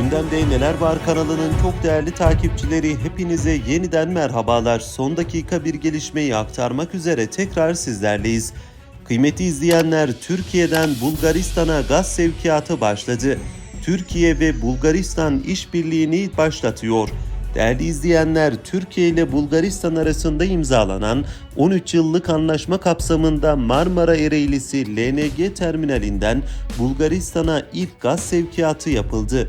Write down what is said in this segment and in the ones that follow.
Gündemde Neler Var kanalının çok değerli takipçileri hepinize yeniden merhabalar. Son dakika bir gelişmeyi aktarmak üzere tekrar sizlerleyiz. Kıymetli izleyenler Türkiye'den Bulgaristan'a gaz sevkiyatı başladı. Türkiye ve Bulgaristan işbirliğini başlatıyor. Değerli izleyenler, Türkiye ile Bulgaristan arasında imzalanan 13 yıllık anlaşma kapsamında Marmara Ereğlisi LNG terminalinden Bulgaristan'a ilk gaz sevkiyatı yapıldı.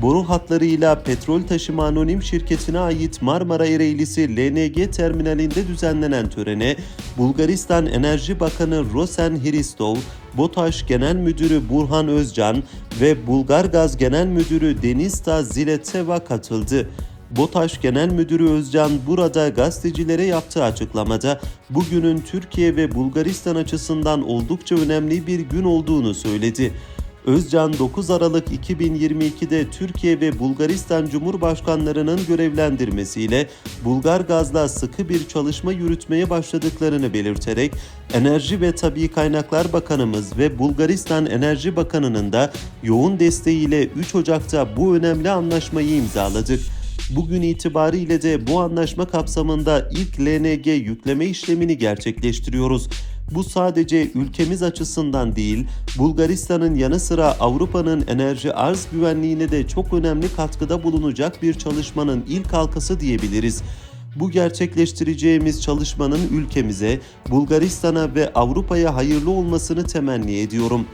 Boru hatlarıyla petrol taşıma anonim şirketine ait Marmara Ereğlisi LNG terminalinde düzenlenen törene Bulgaristan Enerji Bakanı Rosen Hristov, BOTAŞ Genel Müdürü Burhan Özcan ve Bulgargaz Genel Müdürü Denista Zileteva katıldı. BOTAŞ Genel Müdürü Özcan burada gazetecilere yaptığı açıklamada bugünün Türkiye ve Bulgaristan açısından oldukça önemli bir gün olduğunu söyledi. Özcan 9 Aralık 2022'de Türkiye ve Bulgaristan Cumhurbaşkanlarının görevlendirmesiyle Bulgar Gaz'la sıkı bir çalışma yürütmeye başladıklarını belirterek Enerji ve Tabi Kaynaklar Bakanımız ve Bulgaristan Enerji Bakanı'nın da yoğun desteğiyle 3 Ocak'ta bu önemli anlaşmayı imzaladık. Bugün itibariyle de bu anlaşma kapsamında ilk LNG yükleme işlemini gerçekleştiriyoruz. Bu sadece ülkemiz açısından değil, Bulgaristan'ın yanı sıra Avrupa'nın enerji arz güvenliğine de çok önemli katkıda bulunacak bir çalışmanın ilk halkası diyebiliriz. Bu gerçekleştireceğimiz çalışmanın ülkemize, Bulgaristan'a ve Avrupa'ya hayırlı olmasını temenni ediyorum.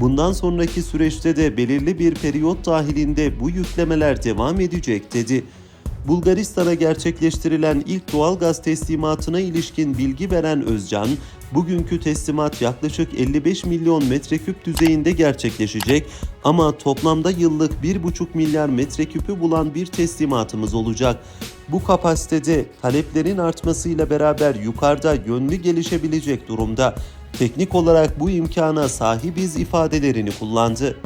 Bundan sonraki süreçte de belirli bir periyot dahilinde bu yüklemeler devam edecek dedi. Bulgaristan'a gerçekleştirilen ilk doğalgaz teslimatına ilişkin bilgi veren Özcan, bugünkü teslimat yaklaşık 55 milyon metreküp düzeyinde gerçekleşecek ama toplamda yıllık 1,5 milyar metreküpü bulan bir teslimatımız olacak. Bu kapasitede taleplerin artmasıyla beraber yukarıda yönlü gelişebilecek durumda. Teknik olarak bu imkana sahibiz ifadelerini kullandı.